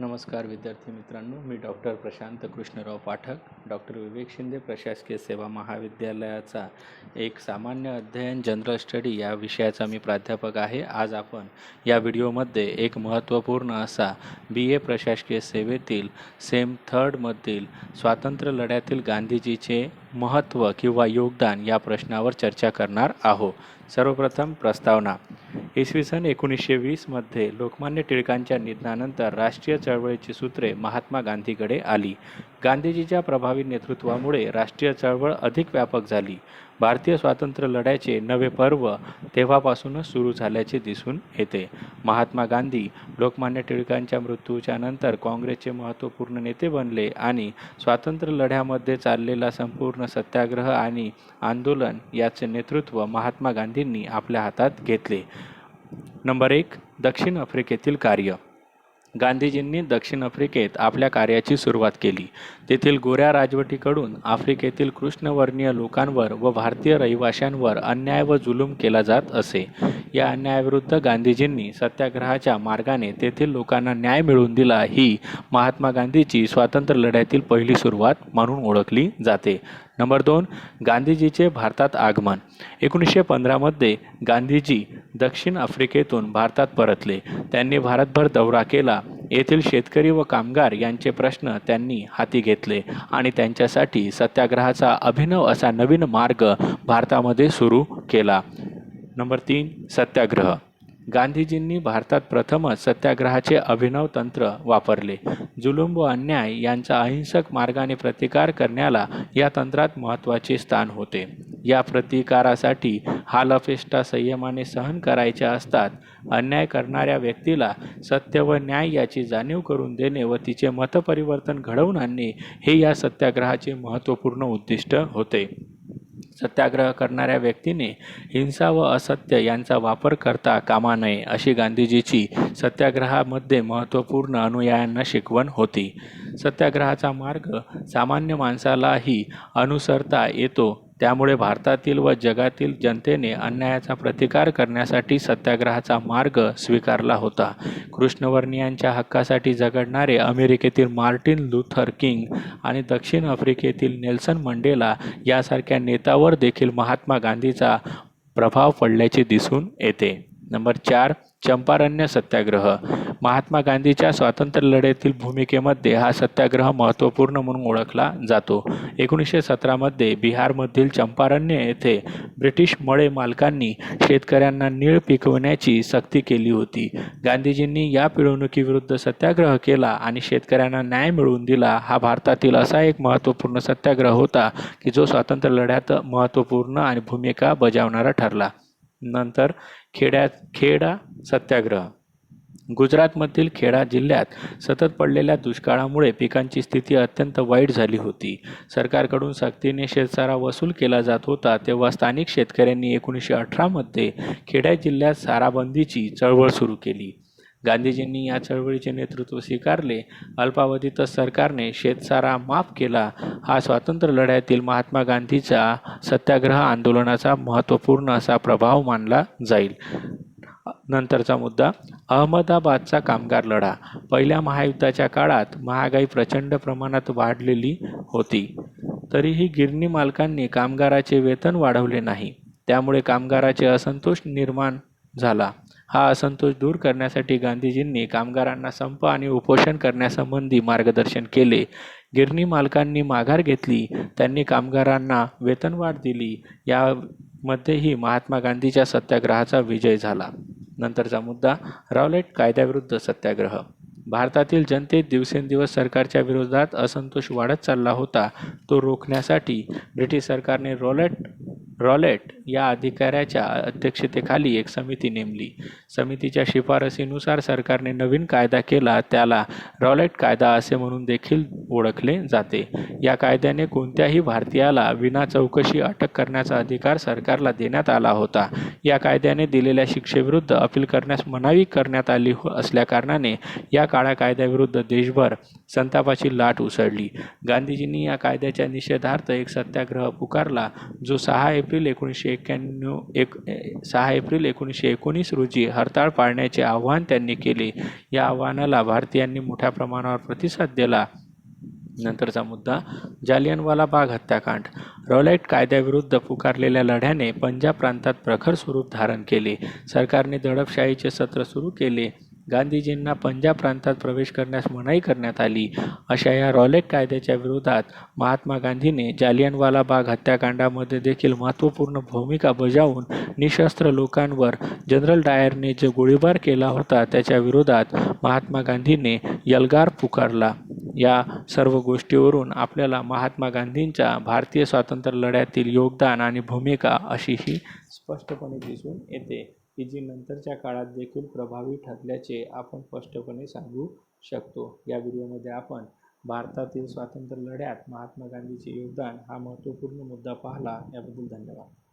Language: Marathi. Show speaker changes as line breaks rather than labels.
नमस्कार विद्यार्थी मित्रांनो मी डॉक्टर प्रशांत कृष्णराव पाठक. डॉक्टर विवेक शिंदे प्रशासकीय सेवा महाविद्यालयाचा एक सामान्य अध्ययन जनरल स्टडी या विषयाचा मी प्राध्यापक आहे. आज आपण या व्हिडिओमध्ये एक महत्त्वपूर्ण असा बी ए प्रशासकीय सेवेतील सेम थर्डमधील स्वातंत्र्य लढ्यातील गांधीजीचे महत्त्व किंवा योगदान या प्रश्नावर चर्चा करणार आहोत. सर्वप्रथम प्रस्तावना. इसवी सन एकोणीसशे वीसमध्ये लोकमान्य टिळकांच्या निधनानंतर राष्ट्रीय चळवळीची सूत्रे महात्मा गांधीकडे आली. गांधीजीच्या प्रभावी नेतृत्वामुळे राष्ट्रीय चळवळ अधिक व्यापक झाली. भारतीय स्वातंत्र्य लढ्याचे नवे पर्व तेव्हापासूनच सुरू झाल्याचे दिसून येते. महात्मा गांधी लोकमान्य टिळकांच्या मृत्यूच्या नंतर काँग्रेसचे महत्त्वपूर्ण नेते बनले आणि स्वातंत्र्य लढ्यामध्ये चाललेला संपूर्ण सत्याग्रह आणि आंदोलन याचे नेतृत्व महात्मा गांधींनी आपल्या हातात घेतले. नंबर एक दक्षिण आफ्रिकेतील कार्य. गांधीजींनी दक्षिण आफ्रिकेत आपल्या कार्याची सुरुवात केली. तेथील गोऱ्या राजवटीकडून आफ्रिकेतील कृष्णवर्णीय लोकांवर व भारतीय रहिवाशांवर अन्याय व जुलूम केला जात असे. या अन्यायाविरुद्ध गांधीजींनी सत्याग्रहाच्या मार्गाने तेथील लोकांना न्याय मिळवून दिला ही महात्मा गांधीची स्वातंत्र्य लढ्यातील पहिली सुरुवात म्हणून ओळखली जाते. नंबर दोन गांधीजीचे भारतात आगमन. एकोणीसशे पंधरामध्ये गांधीजी दक्षिण आफ्रिकेतून भारतात परतले. त्यांनी भारतभर दौरा केला. येथील शेतकरी व कामगार यांचे प्रश्न त्यांनी हाती घेतले आणि त्यांच्यासाठी सत्याग्रहाचा अभिनव असा नवीन मार्ग भारतामध्ये सुरू केला. नंबर तीन सत्याग्रह. गांधीजींनी भारतात प्रथमच सत्याग्रहाचे अभिनव तंत्र वापरले. जुलूम व अन्याय यांचा अहिंसक मार्गाने प्रतिकार करण्याला या तंत्रात महत्त्वाचे स्थान होते. या प्रतिकारासाठी हालअपेष्टा संयमाने सहन करायच्या असतात. अन्याय करणाऱ्या व्यक्तीला सत्य व न्याय याची जाणीव करून देणे व तिचे मतपरिवर्तन घडवून आणणे हे या सत्याग्रहाचे महत्त्वपूर्ण उद्दिष्ट होते. सत्याग्रह करणाऱ्या व्यक्तीने हिंसा व असत्य यांचा वापर करता कामा नये अशी गांधीजीची सत्याग्रहामध्ये महत्त्वपूर्ण अनुयायांना शिकवण होती. सत्याग्रहाचा मार्ग सामान्य माणसालाही अनुसरता येतो त्यामुळे भारतातील व जगातील जनतेने अन्यायाचा प्रतिकार करण्यासाठी सत्याग्रहाचा मार्ग स्वीकारला होता. कृष्णवर्णीयांच्या हक्कासाठी झगडणारे अमेरिकेतील मार्टिन लुथर किंग आणि दक्षिण आफ्रिकेतील नेल्सन मंडेला यासारख्या नेत्यावर देखील महात्मा गांधीचा प्रभाव पडल्याचे दिसून येते. नंबर चार चंपारण्य सत्याग्रह. महात्मा गांधीच्या स्वातंत्र्य लढ्यातील भूमिकेमध्ये हा सत्याग्रह महत्त्वपूर्ण म्हणून ओळखला जातो. एकोणीसशे सतरामध्ये बिहारमधील चंपारण्य येथे ब्रिटिश मळे मालकांनी शेतकऱ्यांना नीळ पिकवण्याची सक्ती केली होती. गांधीजींनी या पिळवणुकीविरुद्ध सत्याग्रह केला आणि शेतकऱ्यांना न्याय मिळवून दिला. हा भारतातील असा एक महत्त्वपूर्ण सत्याग्रह होता की जो स्वातंत्र्य लढ्यात महत्त्वपूर्ण आणि भूमिका बजावणारा ठरला. नंतर खेड्यात खेडा सत्याग्रह. गुजरातमधील खेडा जिल्ह्यात सतत पडलेल्या दुष्काळामुळे पिकांची स्थिती अत्यंत वाईट झाली होती. सरकारकडून सक्तीने शेतसारा वसूल केला जात होता तेव्हा स्थानिक शेतकऱ्यांनी एकोणीसशे अठरामध्ये खेड्या जिल्ह्यात साराबंदीची चळवळ सुरू केली. गांधीजींनी या चळवळीचे नेतृत्व स्वीकारले. अल्पावधीतच सरकारने शेतसारा माफ केला. हा स्वातंत्र्य लढ्यातील महात्मा गांधीचा सत्याग्रह आंदोलनाचा महत्त्वपूर्ण असा प्रभाव मानला जाईल. नंतरचा मुद्दा अहमदाबादचा कामगार लढा. पहिल्या महायुद्धाच्या काळात महागाई प्रचंड प्रमाणात वाढलेली होती. तरीही गिरणी मालकांनी कामगाराचे वेतन वाढवले नाही. त्यामुळे कामगाराचे असंतोष निर्माण झाला. हा असंतोष दूर करण्यासाठी गांधीजींनी कामगारांना संप आणि उपोषण करण्यासंबंधी मार्गदर्शन केले. गिरणी मालकांनी माघार घेतली. त्यांनी कामगारांना वेतनवाढ दिली. यामध्येही महात्मा गांधीच्या सत्याग्रहाचा विजय झाला. नंतरचा मुद्दा रॉलेट कायद्याविरुद्ध सत्याग्रह. भारतातील जनतेत दिवसेंदिवस सरकारच्या विरोधात असंतोष वाढत चालला होता तो रोखण्यासाठी ब्रिटिश सरकारने रॉलेट रॉलेट या अधिकाऱ्याच्या अध्यक्षतेखाली एक समिती नेमली. समितीच्या शिफारसीनुसार सरकारने नवीन कायदा केला त्याला रॉलेट कायदा असे म्हणून देखील ओळखले जाते. या कायद्याने कोणत्याही भारतीयाला विना चौकशी अटक करण्याचा अधिकार सरकारला देण्यात आला होता. या कायद्याने दिलेल्या शिक्षेविरुद्ध अपील करण्यास मनाई करण्यात आली हो- असल्याकारणाने या काळ्या कायद्याविरुद्ध देशभर संतापाची लाट उसळली. गांधीजींनी या कायद्याच्या निषेधार्थ एक सत्याग्रह पुकारला जो सहा एप्रिल एकोणीसशे एक्क्याण्णव एक सहा एप्रिल एकोणीसशे एकोणीस रोजी हरताळ पाळण्याचे आव्हान त्यांनी केले. या आव्हानाला भारतीयांनी मोठ्या प्रमाणावर प्रतिसाद दिला. नंतरचा मुद्दा जालियनवाला बाग हत्याकांड. रॉलेट कायद्याविरुद्ध पुकारलेल्या लढ्याने पंजाब प्रांतात प्रखर स्वरूप धारण केले. सरकारने दडपशाहीचे सत्र सुरू केले. गांधीजींना पंजाब प्रांतात प्रवेश करण्यास मनाई करण्यात आली. अशा या रॉलेट कायद्याच्या विरोधात महात्मा गांधीने जालियनवाला बाग हत्याकांडामध्ये देखील महत्त्वपूर्ण भूमिका बजावून निशस्त्र लोकांवर जनरल डायरने जो गोळीबार केला होता त्याच्या विरोधात महात्मा गांधीने यलगार पुकारला. या सर्व गोष्टीवरून आपल्याला महात्मा गांधींच्या भारतीय स्वातंत्र्य लढ्यातील योगदान आणि भूमिका अशी ही स्पष्टपणे दिसून येते. की जी नंतरच्या काळात देखील प्रभावी ठरल्याचे आपण स्पष्टपणे सांगू शकतो. या व्हिडिओमध्ये आपण भारतातील स्वातंत्र्य लढ्यात महात्मा गांधीचे योगदान हा महत्त्वपूर्ण मुद्दा पाहला. याबद्दल धन्यवाद.